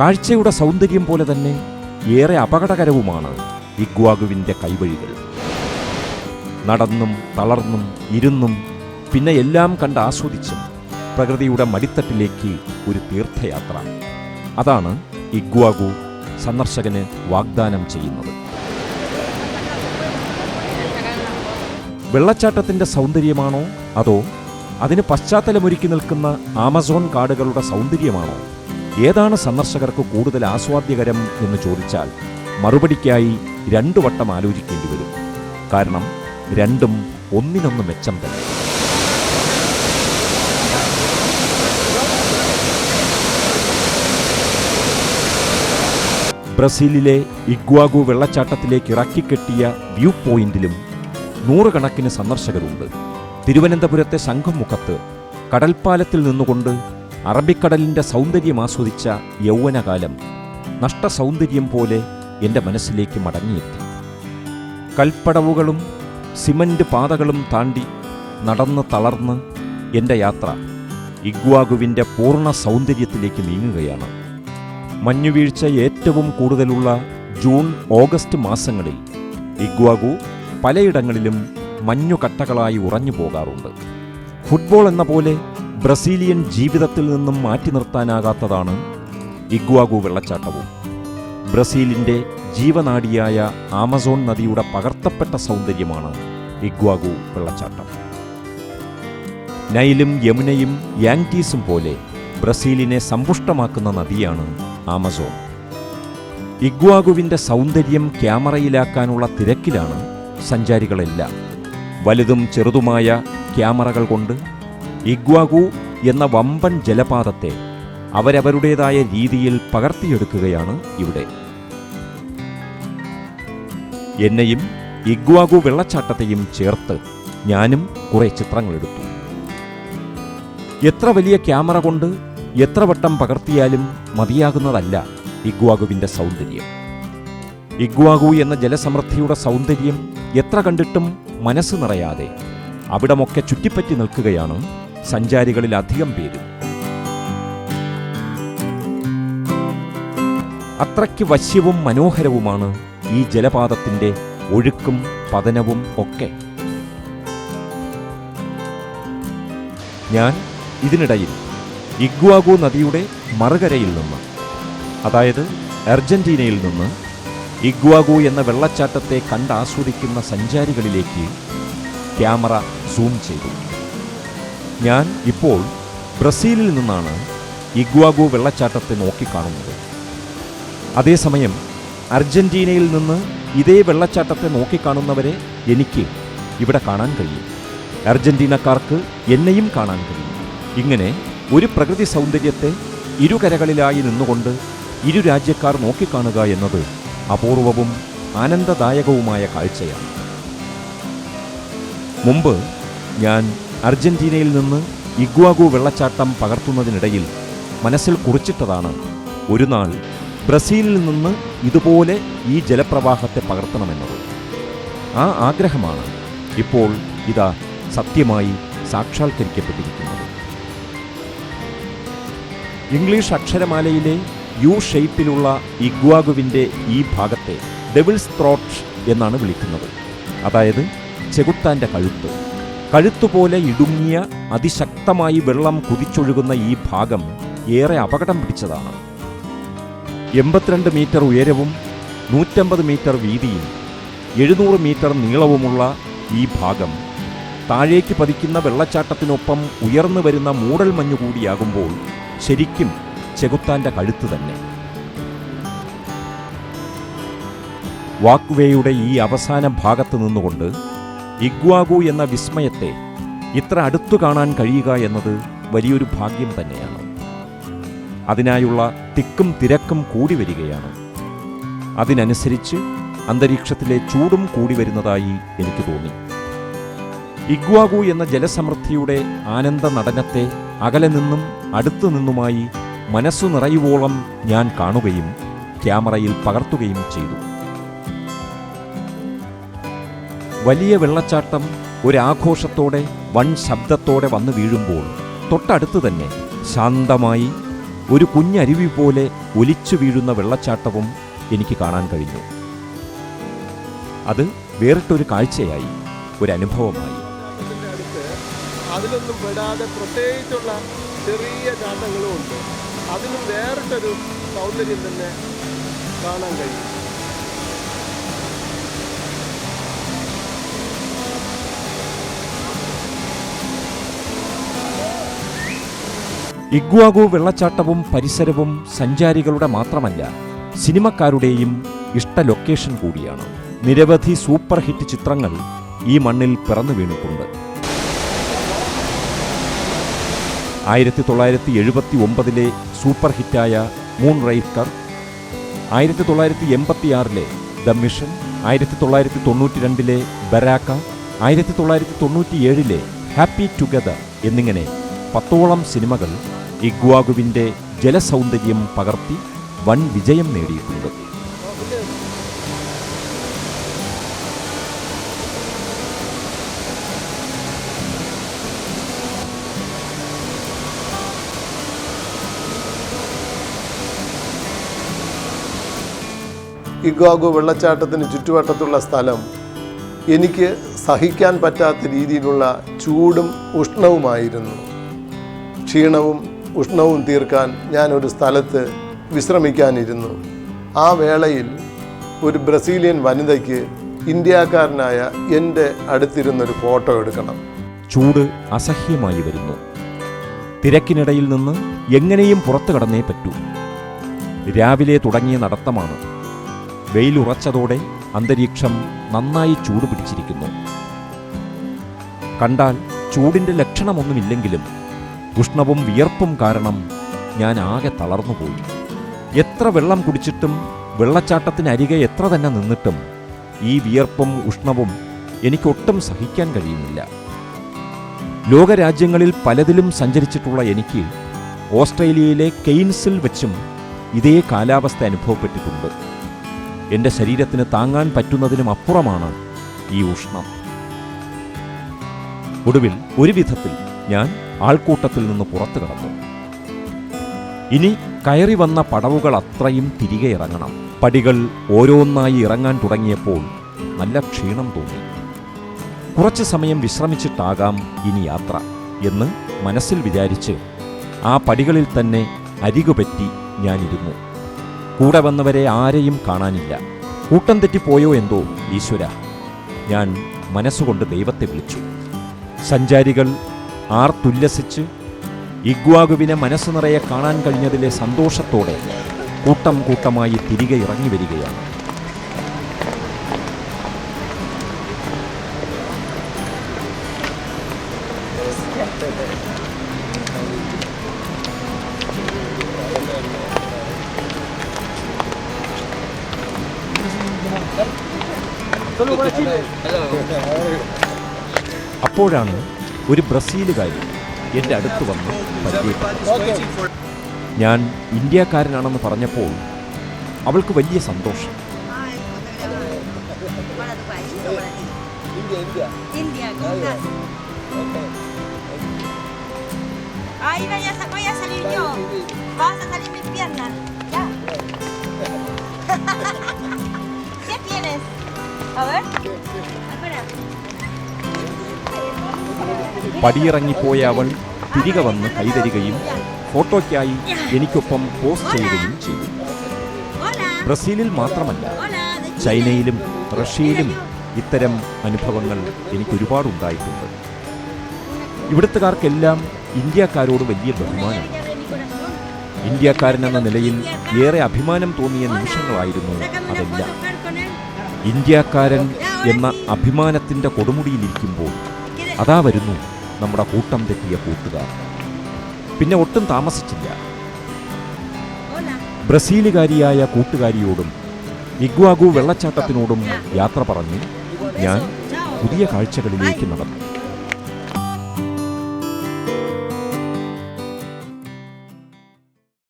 കാഴ്ചയുടെ സൗന്ദര്യം പോലെ തന്നെ ഏറെ അപകടകരവുമാണ് ഇഗ്വാഗുവിന്റെ കൈവഴികൾ. നടന്നും തളർന്നും ഇരുന്നും പിന്നെ എല്ലാം കണ്ട് ആസ്വദിച്ചും പ്രകൃതിയുടെ മടിത്തട്ടിലേക്ക് ഒരു തീർത്ഥയാത്ര. അതാണ് ഇഗ്വാഗു സന്ദർശകന് വാഗ്ദാനം ചെയ്യുന്നത്. വെള്ളച്ചാട്ടത്തിന്റെ സൗന്ദര്യമാണോ അതോ അതിന് പശ്ചാത്തലമൊരുക്കി നിൽക്കുന്ന ആമസോൺ കാടുകളുടെ സൗന്ദര്യമാണോ? ഏതാണ് സന്ദർശകർക്ക് കൂടുതൽ ആസ്വാദ്യകരം എന്ന് ചോദിച്ചാൽ മറുപടിക്കായി രണ്ടു വട്ടം ആലോചിക്കേണ്ടി വരും. കാരണം രണ്ടും ഒന്നിനൊന്ന് മെച്ചം തന്നെ. ബ്രസീലിലെ ഇഗ്വാഗു വെള്ളച്ചാട്ടത്തിലേക്ക് ഇറക്കിക്കെട്ടിയ വ്യൂ പോയിന്റിലും നൂറുകണക്കിന് സന്ദർശകരുണ്ട്. തിരുവനന്തപുരത്തെ ശംഖുമുഖത്ത് കടൽപ്പാലത്തിൽ നിന്നുകൊണ്ട് അറബിക്കടലിന്റെ സൗന്ദര്യം ആസ്വദിച്ച യൗവനകാലം നഷ്ട സൗന്ദര്യം പോലെ എന്റെ മനസ്സിലേക്ക് മടങ്ങിയെത്തി. കൽപ്പടവുകളും സിമന്റ് പാതകളും താണ്ടി നടന്ന് തളർന്ന് എന്റെ യാത്ര ഇഗ്വാഗുവിന്റെ പൂർണ സൗന്ദര്യത്തിലേക്ക് നീങ്ങുകയാണ്. മഞ്ഞുവീഴ്ച ഏറ്റവും കൂടുതലുള്ള ജൂൺ ഓഗസ്റ്റ് മാസങ്ങളിൽ ഇഗ്വാഗു പലയിടങ്ങളിലും മഞ്ഞുകട്ടകളായി ഉറഞ്ഞു പോകാറുണ്ട് ഫുട്ബോൾ എന്ന പോലെ ബ്രസീലിയൻ ജീവിതത്തിൽ നിന്നും മാറ്റി നിർത്താനാകാത്തതാണ് ഇഗ്വാഗു വെള്ളച്ചാട്ടവും. ബ്രസീലിന്റെ ജീവനാഡിയായ ആമസോൺ നദിയുടെ പകർത്തപ്പെട്ട സൗന്ദര്യമാണ് ഇഗ്വാഗു വെള്ളച്ചാട്ടം. നൈലും യമുനയും യാങ്ടീസും പോലെ ബ്രസീലിനെ സമ്പുഷ്ടമാക്കുന്ന നദിയാണ് ആമസോൺ. ഇഗ്വാഗുവിന്റെ സൗന്ദര്യം ക്യാമറയിലാക്കാനുള്ള തിരക്കിലാണ് സഞ്ചാരികളെല്ലാം. വലുതും ചെറുതുമായ ക്യാമറകൾ കൊണ്ട് ഇഗ്വാഗു എന്ന വമ്പൻ ജലപാതത്തെ അവരവരുടേതായ രീതിയിൽ പകർത്തിയെടുക്കുകയാണ് ഇവിടെ. എന്നെയും ഇഗ്വാഗു വെള്ളച്ചാട്ടത്തെയും ചേർത്ത് ഞാനും കുറെ ചിത്രങ്ങളെടുത്തു. എത്ര വലിയ ക്യാമറ കൊണ്ട് എത്ര വട്ടം പകർത്തിയാലും മതിയാകുന്നതല്ല ഇഗ്വാഗുവിന്റെ സൗന്ദര്യം. ഇഗ്വാഗു എന്ന ജലസമൃദ്ധിയുടെ സൗന്ദര്യം എത്ര കണ്ടിട്ടും മനസ്സ് നിറയാതെ അവിടമൊക്കെ ചുറ്റിപ്പറ്റി നിൽക്കുകയാണ് സഞ്ചാരികളിൽ അധികം പേരും. അത്രയ്ക്ക് വശ്യവും മനോഹരവുമാണ് ഈ ജലപാതത്തിന്റെ ഒഴുക്കും പതനവും ഒക്കെ. ഞാൻ ഇതിനിടയിൽ ഇഗ്വാഗോ നദിയുടെ മറുകരയിൽ നിന്ന് അതായത് അർജന്റീനയിൽ നിന്ന് ഇഗ്വാഗോ എന്ന വെള്ളച്ചാട്ടത്തെ കണ്ടാസ്വദിക്കുന്ന സഞ്ചാരികളിലേക്ക് ക്യാമറ സൂം ചെയ്തു. ഞാൻ ഇപ്പോൾ ബ്രസീലിൽ നിന്നാണ് ഇഗ്വാഗോ വെള്ളച്ചാട്ടത്തെ നോക്കിക്കാണുന്നത് അതേസമയം അർജന്റീനയിൽ നിന്ന് ഇതേ വെള്ളച്ചാട്ടത്തെ നോക്കിക്കാണുന്നവരെ എനിക്ക് ഇവിടെ കാണാൻ കഴിയും. അർജന്റീനക്കാർക്ക് എന്നെയും കാണാൻ കഴിയും. ഇങ്ങനെ ഒരു പ്രകൃതി സൗന്ദര്യത്തെ ഇരുകരകളിലായി നിന്നുകൊണ്ട് ഇരു രാജ്യക്കാർ നോക്കിക്കാണുക എന്നത് അപൂർവവും ആനന്ദദായകവുമായ കാഴ്ചയാണ്. മുമ്പ് ഞാൻ അർജന്റീനയിൽ നിന്ന് ഇഗ്വാഗു വെള്ളച്ചാട്ടം പകർത്തുന്നതിനിടയിൽ മനസ്സിൽ കുറിച്ചിട്ടതാണ് ഒരു നാൾ ബ്രസീലിൽ നിന്ന് ഇതുപോലെ ഈ ജലപ്രവാഹത്തെ പകർത്തണമെന്നത്. ആ ആഗ്രഹമാണ് ഇപ്പോൾ ഇതാ സത്യമായി സാക്ഷാത്കരിക്കപ്പെട്ടിരിക്കുന്നത്. ഇംഗ്ലീഷ് അക്ഷരമാലയിലെ യു ഷേപ്പിലുള്ള ഇഗ്വാഗുവിന്റെ ഈ ഭാഗത്തെ ഡെവിൾസ് ത്രോട്ട് എന്നാണ് വിളിക്കുന്നത്. അതായത് ചെകുത്താന്റെ കഴുത്ത്. കഴുത്തുപോലെ ഇടുങ്ങിയ അതിശക്തമായി വെള്ളം കുതിച്ചൊഴുകുന്ന ഈ ഭാഗം ഏറെ അപകടം പിടിച്ചതാണ്. എൺപത്തിരണ്ട് മീറ്റർ ഉയരവും നൂറ്റമ്പത് മീറ്റർ വീതിയും എഴുന്നൂറ് മീറ്റർ നീളവുമുള്ള ഈ ഭാഗം താഴേക്ക് പതിക്കുന്ന വെള്ളച്ചാട്ടത്തിനൊപ്പം ഉയർന്നു വരുന്ന മൂടൽ മഞ്ഞു കൂടിയാകുമ്പോൾ ശരിക്കും ചെകുത്താന്റെ കഴുത്ത് തന്നെ. വാക്വേയുടെ ഈ അവസാന ഭാഗത്ത് നിന്നുകൊണ്ട് ഇഗ്വാഗു എന്ന വിസ്മയത്തെ ഇത്ര അടുത്തു കാണാൻ കഴിയുക എന്നത് വലിയൊരു ഭാഗ്യം തന്നെയാണ്. അതിനായുള്ള തിക്കും തിരക്കും കൂടി വരികയാണ്. അതിനനുസരിച്ച് അന്തരീക്ഷത്തിലെ ചൂടും കൂടി വരുന്നതായി എനിക്ക് തോന്നി. ഇഗ്വാഗു എന്ന ജലസമൃദ്ധിയുടെ ആനന്ദ നടനത്തെ അകലെ നിന്നും അടുത്തു നിന്നുമായി മനസ്സു നിറയുവോളം ഞാൻ കാണുകയും ക്യാമറയിൽ പകർത്തുകയും ചെയ്തു. വലിയ വെള്ളച്ചാട്ടം ഒരാഘോഷത്തോടെ വൺ ശബ്ദത്തോടെ വന്നു വീഴുമ്പോൾ തൊട്ടടുത്ത് തന്നെ ശാന്തമായി ഒരു കുഞ്ഞരുവി പോലെ ഒലിച്ചു വീഴുന്ന വെള്ളച്ചാട്ടവും എനിക്ക് കാണാൻ കഴിഞ്ഞു. അത് വേറിട്ടൊരു കാഴ്ചയായി ഒരു അനുഭവമായി. അതിലൊന്നും പെടാതെ പ്രത്യേകിച്ചുള്ള ചെറിയ ചാട്ടങ്ങളും ഉണ്ട്. അതിലും വേറിട്ടൊരു സൗന്ദര്യം തന്നെ കാണാൻ കഴിയും. ഇഗ്വാഗോ വെള്ളച്ചാട്ടവും പരിസരവും സഞ്ചാരികളുടെ മാത്രമല്ല സിനിമക്കാരുടെയും ഇഷ്ട ലൊക്കേഷൻ കൂടിയാണ്. നിരവധി സൂപ്പർ ഹിറ്റ് ചിത്രങ്ങൾ ഈ മണ്ണിൽ പിറന്നു വീണിട്ടുണ്ട്. ആയിരത്തി തൊള്ളായിരത്തി എഴുപത്തി ഒമ്പതിലെ സൂപ്പർ ഹിറ്റായ മൂൺ റൈക്കർ ആയിരത്തി തൊള്ളായിരത്തി എൺപത്തിയാറിലെ ദ മിഷൻ ആയിരത്തി തൊള്ളായിരത്തി തൊണ്ണൂറ്റി രണ്ടിലെ ബരാക്ക ആയിരത്തി തൊള്ളായിരത്തി തൊണ്ണൂറ്റിയേഴിലെ ഹാപ്പി ടുഗദർ എന്നിങ്ങനെ പത്തോളം സിനിമകൾ ഇഗ്വാഗുവിന്റെ ജലസൗന്ദര്യം പകർത്തി വൻ വിജയം നേടിയിട്ടുണ്ട്. ഇഗ്വാഗു വെള്ളച്ചാട്ടത്തിന് ചുറ്റുവട്ടത്തുള്ള സ്ഥലം എനിക്ക് സഹിക്കാൻ പറ്റാത്ത രീതിയിലുള്ള ചൂടും ഉഷ്ണവുമായിരുന്നു. ക്ഷീണവും ഉഷ്ണവും തീർക്കാൻ ഞാൻ ഒരു സ്ഥലത്ത് വിശ്രമിക്കാനിരുന്നു. ആ വേളയിൽ ഒരു ബ്രസീലിയൻ വനിതയ്ക്ക് ഇന്ത്യക്കാരനായ എന്റെ അടുത്തിരുന്നൊരു ഫോട്ടോ എടുക്കണം. ചൂട് അസഹ്യമായി വരുന്നു. തിരക്കിനിടയിൽ നിന്ന് എങ്ങനെയും പുറത്തു കടന്നേ പറ്റൂ. രാവിലെ തുടങ്ങിയ നടത്തമാണ്. വെയിലുറച്ചതോടെ അന്തരീക്ഷം നന്നായി ചൂട് പിടിച്ചിരിക്കുന്നു. കണ്ടാൽ ചൂടിന്റെ ലക്ഷണമൊന്നുമില്ലെങ്കിലും ഉഷ്ണവും വിയർപ്പും കാരണം ഞാൻ ആകെ തളർന്നുപോയി. എത്ര വെള്ളം കുടിച്ചിട്ടും വെള്ളച്ചാട്ടത്തിനരികെ എത്ര തന്നെ നിന്നിട്ടും ഈ വിയർപ്പും ഉഷ്ണവും എനിക്കൊട്ടും സഹിക്കാൻ കഴിയുന്നില്ല. ലോകരാജ്യങ്ങളിൽ പലതിലും സഞ്ചരിച്ചിട്ടുള്ള എനിക്ക് ഓസ്ട്രേലിയയിലെ കെയ്ൻസിൽ വെച്ചും ഇതേ കാലാവസ്ഥ അനുഭവപ്പെട്ടിട്ടുണ്ട്. എന്റെ ശരീരത്തിന് താങ്ങാൻ പറ്റുന്നതിനും അപ്പുറമാണ് ഈ ഉഷ്ണം. ഒടുവിൽ ഒരു വിധത്തിൽ ഞാൻ ആൾക്കൂട്ടത്തിൽ നിന്ന് പുറത്തു കടന്നു. ഇനി കയറി വന്ന പടവുകൾ അത്രയും തിരികെ ഇറങ്ങണം. പടികൾ ഓരോന്നായി ഇറങ്ങാൻ തുടങ്ങിയപ്പോൾ നല്ല ക്ഷീണം തോന്നി. കുറച്ച് സമയം വിശ്രമിച്ചിട്ടാകാം ഇനി യാത്ര എന്ന് മനസ്സിൽ വിചാരിച്ച് ആ പടികളിൽ തന്നെ അരികുപറ്റി ഞാനിരുന്നു. കൂടെ വന്നവരെ ആരെയും കാണാനില്ല. കൂട്ടം തെറ്റിപ്പോയോ എന്തോ ഈശ്വര. ഞാൻ മനസ്സുകൊണ്ട് ദൈവത്തെ വിളിച്ചു. സഞ്ചാരികൾ ആർത്തുല്ലസിച്ച് ഇഗ്വാഗുവിനെ മനസ്സ് നിറയെ കാണാൻ കഴിഞ്ഞതിലെ സന്തോഷത്തോടെ കൂട്ടം കൂട്ടമായി തിരികെ ഇറങ്ങി വരികയാണ്. അപ്പോഴാണ് ഒരു ബ്രസീലുകാരി എന്റെ അടുത്ത് വന്ന് ഞാൻ ഇന്ത്യക്കാരനാണെന്ന് പറഞ്ഞപ്പോൾ അവൾക്ക് വലിയ സന്തോഷം. A ver. പടിയിറങ്ങിപ്പോയ അവൾ തിരികെ വന്ന് കൈതരികയും ഫോട്ടോയ്ക്കായി എനിക്കൊപ്പം പോസ്റ്റ് ചെയ്യുകയും ചെയ്തു. ബ്രസീലിൽ മാത്രമല്ല. ചൈനയിലും റഷ്യയിലും ഇത്തരം അനുഭവങ്ങൾ എനിക്ക് ഒരുപാടുണ്ടായിട്ടുണ്ട് ഇവിടുത്തുകാർക്കെല്ലാം ഇന്ത്യക്കാരോട് വലിയ ബഹുമാനമാണ് ഇന്ത്യക്കാരനെന്ന നിലയിൽ ഏറെ അഭിമാനം തോന്നിയ നിമിഷങ്ങളായിരുന്നു അതെല്ലാം. ഇന്ത്യക്കാരൻ എന്ന അഭിമാനത്തിന്റെ കൊടുമുടിയിലിരിക്കുമ്പോൾ. അതാ വരുന്നു നമ്മുടെ കൂട്ടം തെറ്റിയ കൂട്ടുകാർ. പിന്നെ ഒട്ടും താമസിച്ചില്ല. ബ്രസീലുകാരിയായ കൂട്ടുകാരിയോടും ഇഗ്വാഗു വെള്ളച്ചാട്ടത്തിനോടും യാത്ര പറഞ്ഞ് ഞാൻ പുതിയ കാഴ്ചകളിലേക്ക് നടന്നു.